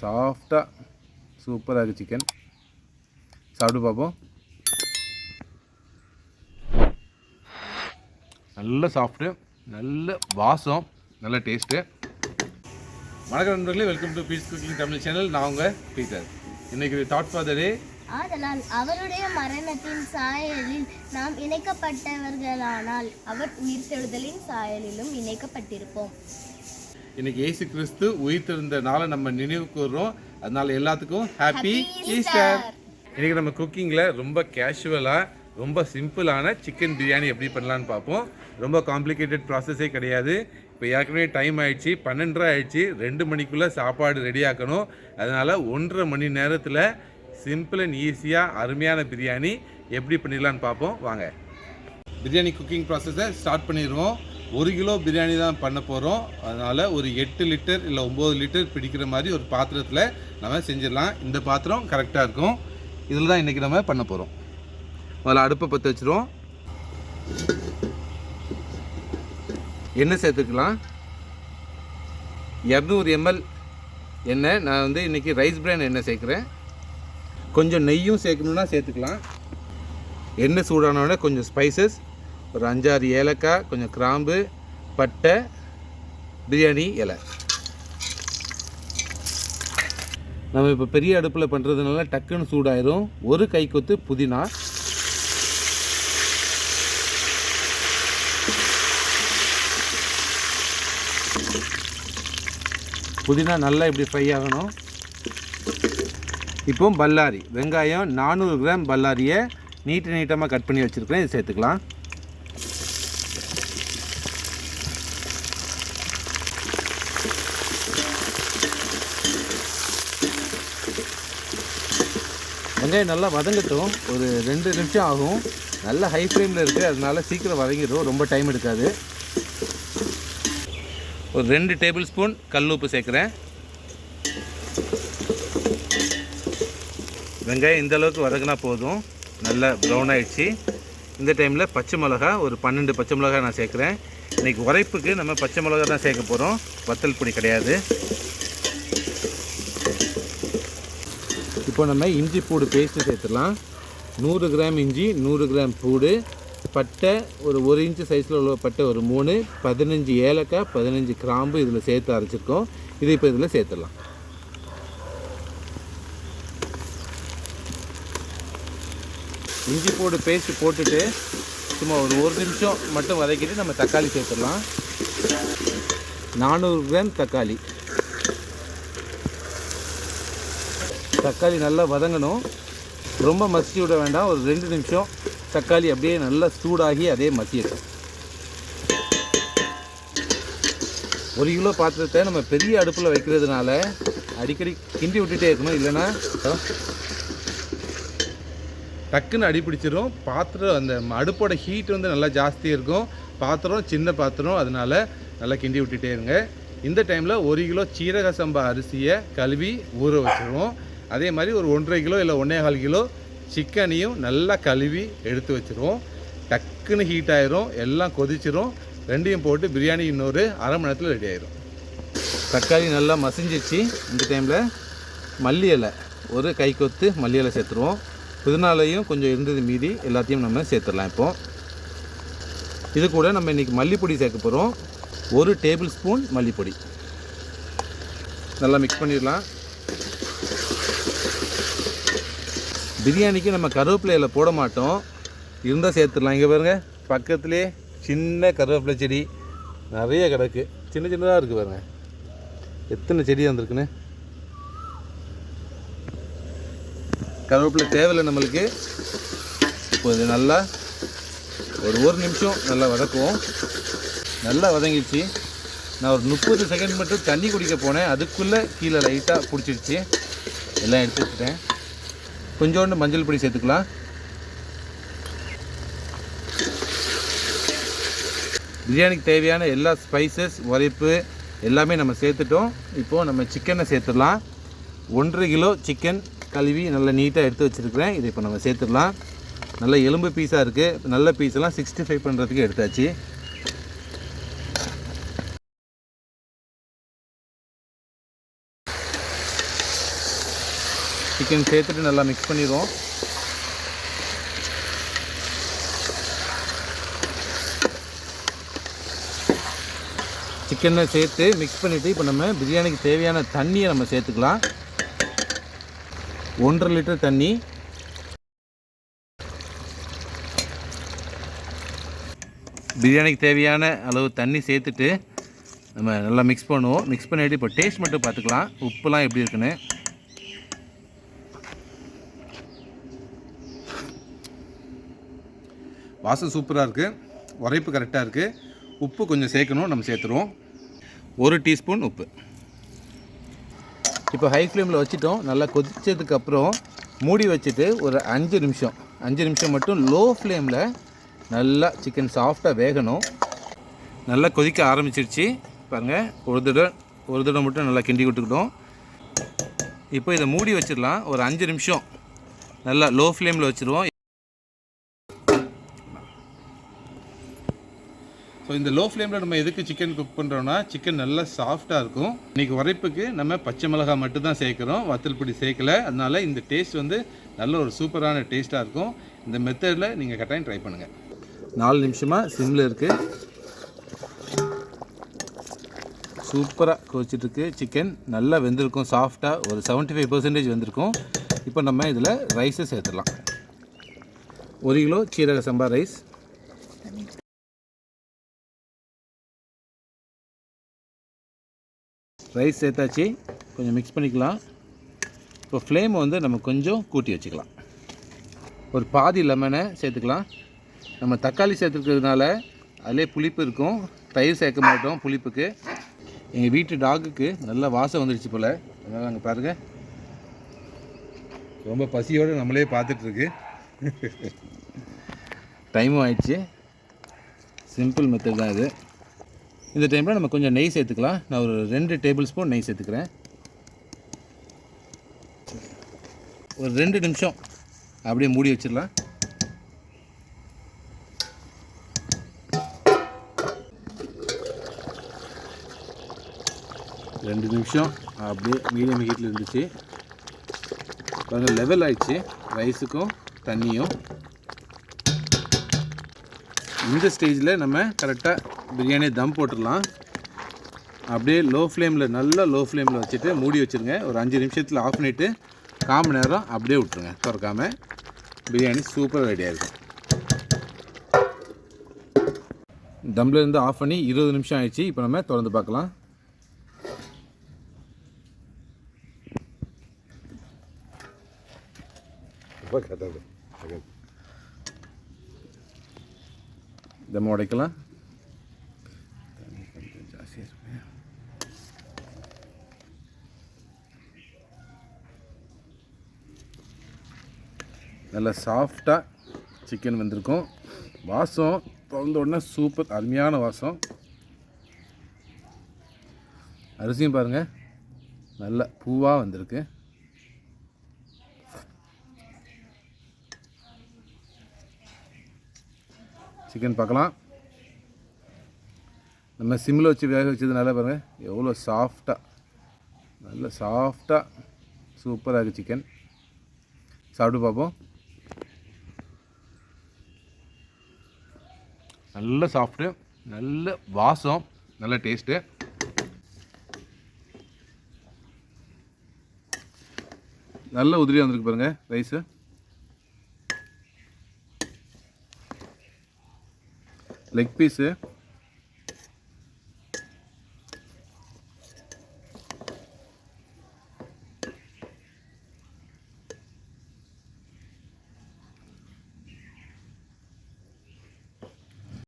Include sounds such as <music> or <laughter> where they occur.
சாஃப்டாக சூப்பராக இருக்குது சிக்கன் சாப்பிட்டு பார்ப்போம். நல்ல சாஃப்ட்டு நல்ல வாசம் நல்ல டேஸ்ட்டு வணக்கம் நண்பர்களே welcome to peace cooking Tamil channel நான் உங்கள் பீட்டர். இன்றைக்கு தாட் ஃபார் டே ஆதலால் அவருடைய மரணத்தின் சாயலில் நாம் இணைக்கப்பட்டவர்களானால் அவர் உயிர்த்தெழுதலின் சாயலிலும் இணைக்கப்பட்டிருப்போம். இன்னைக்கு ஏசு கிறிஸ்து உயிர்த்தெழுந்த நாளை நம்ம நினைவு கூறுறோம் அதனால எல்லாத்துக்கும் ஹாப்பி Happy ஈஸ்டர். இன்னைக்கு நம்ம குக்கிங்கில் ரொம்ப கேஷுவலாக ரொம்ப சிம்பிளான சிக்கன் பிரியாணி எப்படி பண்ணலான்னு பார்ப்போம். ரொம்ப காம்ப்ளிகேட்டட் ப்ராசஸே கிடையாது. இப்போ ஏற்கனவே டைம் ஆயிடுச்சு பன்னெண்டரை ஆயிடுச்சு ரெண்டு மணிக்குள்ளே சாப்பாடு ரெடி ஆக்கணும். அதனால் ஒன்றரை மணி நேரத்தில் சிம்பிள் அண்ட் ஈஸியாக அருமையான பிரியாணி எப்படி பண்ணிடலான்னு பார்ப்போம். வாங்க. பிரியாணி குக்கிங் ப்ராசஸை ஸ்டார்ட் பண்ணிடுவோம். ஒரு கிலோ பிரியாணி தான் பண்ண போகிறோம் அதனால் ஒரு எட்டு லிட்டர் இல்லை ஒம்பது லிட்டர் பிடிக்கிற மாதிரி ஒரு பாத்திரத்தில் நம்ம செஞ்சிடலாம். இந்த பாத்திரம் கரெக்டாக இருக்கும். இதில் தான் இன்றைக்கி நம்ம பண்ண போகிறோம் முதல்ல அடுப்பை பற்ற வச்சுருவோம். எண்ணெய் சேர்த்துக்கலாம். இரநூறு எம்எல் எண்ணெய். நான் வந்து இன்றைக்கி ரைஸ் பிராண்ட் எண்ணெய் சேர்க்குறேன். கொஞ்சம் நெய்யும் சேர்க்கணுன்னா சேர்த்துக்கலாம். எண்ணெய் சூடானோடனே கொஞ்சம் ஸ்பைசஸ் ஒரு அஞ்சாறு ஏலக்காய் கொஞ்சம் கிராம்பு பட்டை பிரியாணி இலை. நம்ம இப்போ பெரிய அடுப்பில் பண்ணுறதுனால டக்குன்னு சூடாயிரும். ஒரு கை கொத்து புதினா. புதினா நல்லா இப்படி ஃப்ரை ஆகணும். இப்போ பல்லாரி. வெங்காயம் நானூறு கிராம் பல்லாரியை நீட்டு நீட்டமாக கட் பண்ணி வச்சுருக்கேன் இது சேர்த்துக்கலாம். வெங்காயம் நல்லா வதங்கட்டும். ஒரு ரெண்டு நிமிஷம் ஆகும். நல்ல ஹை ஃப்ளேமில் இருக்குது அதனால சீக்கிரம் வதங்கிடும். ரொம்ப டைம் எடுக்காது. ஒரு ரெண்டு டேபிள் ஸ்பூன் கல் உப்பு சேர்க்குறேன். வெங்காயம் இந்த அளவுக்கு வதங்கினா போதும். நல்லா ப்ரௌன் ஆகிடுச்சு இந்த டைமில் பச்சை மிளகா ஒரு பன்னெண்டு பச்சை மிளகா நான் சேர்க்குறேன். இன்றைக்கி உரைப்புக்கு நம்ம பச்சை மிளகா தான் சேர்க்க போகிறோம் வத்தல் பொடி கிடையாது. இப்போ நம்ம இஞ்சி பூடு பேஸ்ட்டு சேர்த்துடலாம். நூறு கிராம் இஞ்சி நூறு கிராம் பூடு பட்டை ஒரு ஒரு இன்ச்சு சைஸில் உள்ள பட்டை ஒரு மூணு பதினஞ்சு ஏலக்காய் பதினஞ்சு கிராம்பு இதில் சேர்த்து அரைச்சிருக்கோம். இதை இப்போ இதில் சேர்த்துடலாம். இஞ்சி பூடு பேஸ்ட் போட்டுட்டு சும்மா ஒரு ஒரு நிமிஷம் மட்டும் வதக்கிட்டு நம்ம தக்காளி சேர்த்துடலாம். நானூறு கிராம் தக்காளி. தக்காளி நல்லா வதங்கணும். ரொம்ப மசிச்சு விட வேண்டாம். ஒரு ரெண்டு நிமிஷம் தக்காளி அப்படியே நல்லா சூடாகி அதே மசியட்டும். ஒரு கிலோ பாத்திரத்தை நம்ம பெரிய அடுப்பில் வைக்கிறதுனால அடிக்கடி கிண்டி விட்டுட்டே இருக்கணும். இல்லைன்னா டக்குன்னு அடி பிடிச்சிரும். பாத்திரம் அந்த அடுப்போட ஹீட் வந்து நல்லா ஜாஸ்தி இருக்கும். பாத்திரம் சின்ன பாத்திரம். அதனால நல்லா கிண்டி விட்டுட்டே இருங்க. இந்த டைமில் ஒரு கிலோ சீரக சம்பா அரிசியை கழுவி ஊற வச்சுருவோம். அதே மாதிரி ஒரு ஒன்றரை கிலோ இல்லை ஒன்றே கால் கிலோ சிக்கனையும் நல்லா கழுவி எடுத்து வச்சுருவோம். டக்குன்னு ஹீட் ஆயிரும் எல்லாம் கொதிச்சிரும். ரெண்டையும் போட்டு பிரியாணி இன்னொரு அரை மணி நேரத்தில் ரெடி ஆயிரும். தக்காளி நல்லா மசிஞ்சிச்சு இந்த டைமில் மல்லி இலை ஒரு கை கொத்து மல்லி இலை சேர்த்துருவோம். புதினாலையும் கொஞ்சம் இருந்தது மீதி எல்லாத்தையும் நம்ம சேர்த்துடலாம் இப்போ. இது கூட நம்ம இன்றைக்கி மல்லிப்பொடி சேர்க்க போகிறோம் ஒரு டேபிள் ஸ்பூன் மல்லிப்பொடி. நல்லா மிக்ஸ் பண்ணிடலாம். பிரியாணிக்கு நம்ம கருவேப்பிலையில் போட மாட்டோம். இருந்தால் சேர்த்துடலாம். இங்கே பாருங்க பக்கத்துலேயே சின்ன கருவேப்பிலை செடி நிறைய கிடக்கு. சின்ன சின்னதாக இருக்குது பாருங்க. எத்தனை செடி வந்திருக்குன்னு? கருவேப்பிலை தேவையில்லை நம்மளுக்கு. இப்போ இது நல்லா ஒரு ஒரு நிமிஷம் நல்லா வதக்குவோம். நல்லா வதங்கிடுச்சு. நான் ஒரு முப்பது செகண்ட் மட்டும் தண்ணி குடிக்க போனேன். அதுக்குள்ளே கீழே லைட்டாக பிடிச்சிடுச்சு. எல்லாம் எடுத்து வச்சுட்டேன். கொஞ்சோண்டு மஞ்சள் பொடி சேர்த்துக்கலாம். பிரியாணிக்கு தேவையான எல்லா ஸ்பைசஸ் உரைப்பு எல்லாமே நம்ம சேர்த்துட்டோம். இப்போது நம்ம சிக்கனை சேர்த்துடலாம். ஒன்றரை கிலோ சிக்கன் கழுவி நல்லா நீட்டாக எடுத்து வச்சுருக்கிறேன். இதை இப்போ நம்ம சேர்த்துடலாம். நல்ல எலும்பு பீஸாக இருக்குது நல்ல பீஸெல்லாம் சிக்ஸ்டி ஃபைவ் பண்ணுறதுக்கு எடுத்தாச்சு. சிக்கன் சேர்த்துட்டு நல்லா மிக்ஸ் பண்ணிடுவோம். சிக்கனை சேர்த்து மிக்ஸ் பண்ணிவிட்டு இப்போ நம்ம பிரியாணிக்கு தேவையான தண்ணியை நம்ம சேர்த்துக்கலாம். ஒன்றரை லிட்டர் தண்ணி. பிரியாணிக்கு தேவையான அளவு தண்ணி சேர்த்துட்டு நம்ம நல்லா மிக்ஸ் பண்ணுவோம். மிக்ஸ் பண்ணிவிட்டு இப்போ டேஸ்ட் மட்டும் பார்த்துக்கலாம். உப்புலாம் எப்படி இருக்குன்னு. வாசம் சூப்பராக இருக்குது உரைப்பு கரெக்டாக இருக்குது உப்பு கொஞ்சம் சேர்க்கணும் நம்ம சேர்த்துருவோம். ஒரு டீஸ்பூன் உப்பு. இப்போ ஹை ஃப்ளேமில் வச்சுட்டோம். நல்லா கொதிச்சதுக்கு அப்புறம் மூடி வச்சுட்டு ஒரு அஞ்சு நிமிஷம். அஞ்சு நிமிஷம் மட்டும் லோ ஃப்ளேமில் நல்லா சிக்கன் சாஃப்டாக வேகணும். நல்லா கொதிக்க ஆரம்பிச்சிருச்சு. பாருங்கள் ஒரு தடவை ஒரு தடவை மட்டும் நல்லா கிண்டி விட்டுக்கிட்டோம். இப்போ இதை மூடி வச்சிடலாம். ஒரு அஞ்சு நிமிஷம். நல்லா லோ ஃப்ளேமில் வச்சுருவோம். ஸோ இந்த லோ ஃப்ளேமில் நம்ம எதுக்கு சிக்கன் குக் பண்ணுறோன்னா சிக்கன் நல்லா சாஃப்டாக இருக்கும். இன்றைக்கி உரைப்புக்கு நம்ம பச்சை மிளகாய் மட்டும் தான் சேர்க்குறோம். வத்தல் பொடி சேர்க்கல. அதனால இந்த டேஸ்ட் வந்து நல்ல ஒரு சூப்பரான டேஸ்ட்டாக இருக்கும். இந்த மெத்தடில் நீங்கள் கட்டாயம் ட்ரை பண்ணுங்கள் நாலு நிமிஷமாக சிம்மில் இருக்குது சூப்பராக கொதிச்சிட்ருக்கு சிக்கன் நல்லா வெந்திருக்கும். சாஃப்டாக ஒரு 75% ஃபைவ் பர்சன்டேஜ் வெந்திருக்கும். இப்போ நம்ம இதில் ரைஸை சேர்த்துடலாம். ஒரு கிலோ சீரக சம்பா ரைஸ் ரைஸ் சேர்த்தாச்சு. கொஞ்சம் மிக்ஸ் பண்ணிக்கலாம். இப்போ ஃப்ளேமை வந்து நம்ம கொஞ்சம் கூட்டி வச்சுக்கலாம். ஒரு பாதி லெமனை சேர்த்துக்கலாம். நம்ம தக்காளி சேர்த்துருக்கிறதுனால அதிலே புளிப்பு இருக்கும். தயிர் சேர்க்க மாட்டோம் புளிப்புக்கு. எங்கள் வீட்டு டாகுக்கு நல்ல வாசம் வந்துடுச்சு போல். அதனால் அங்கே பாருங்கள் ரொம்ப பசியோடு நம்மளே பார்த்துட்ருக்கு. <laughs> டைமும் ஆயிடுச்சு. சிம்பிள் மெத்தட் தான் இது. இந்த டைமில் நம்ம கொஞ்சம் நெய் சேர்த்துக்கலாம். நான் ஒரு ரெண்டு டேபிள் ஸ்பூன் நெய் சேர்த்துக்கிறேன். ஒரு ரெண்டு நிமிஷம் அப்படியே மூடி வச்சிடலாம். ரெண்டு நிமிஷம் அப்படியே மீடியம் ஹீட்டில் இருந்துச்சு. பாருங்கள் லெவல் ஆயிடுச்சு. ரைஸுக்கும் தண்ணியும். இந்த ஸ்டேஜில் நம்ம கரெக்டாக பிரியாணி தம் போட்டுடலாம். அப்படியே லோ ஃப்ளேமில் நல்லா லோ ஃப்ளேமில் வச்சுட்டு மூடி வச்சுருங்க. ஒரு அஞ்சு நிமிஷத்தில் ஆஃப் பண்ணிவிட்டு கால் மணி நேரம் அப்படியே விட்ருங்க திறக்காம பிரியாணி சூப்பராக ரெடியாக இருக்கும். தம்லேருந்து ஆஃப் பண்ணி இருபது நிமிஷம் ஆயிடுச்சு. இப்போ நம்ம திறந்து பார்க்கலாம். தம் உடைக்கலாம் நல்லா நல்ல சாஃப்டாக சிக்கன் வந்திருக்கும். வாசம் திறந்த உடனே சூப்பர் அருமையான வாசம். அரிசியும் பாருங்கள் நல்ல பூவாக வந்திருக்கு. சிக்கன் பார்க்கலாம். நம்ம சிம்மில் வச்சு வேக வச்சதுனால பாருங்கள் எவ்வளோ சாஃப்டாக நல்ல சாஃப்டாக சூப்பராக இருக்குது சிக்கன் சாப்பிட்டு பார்ப்போம். நல்ல சாஃப்ட்டு நல்ல வாசம் நல்ல டேஸ்ட்டு நல்ல உதிரியாக வந்திருக்கு பாருங்கள் ரைஸு லெக் பீஸு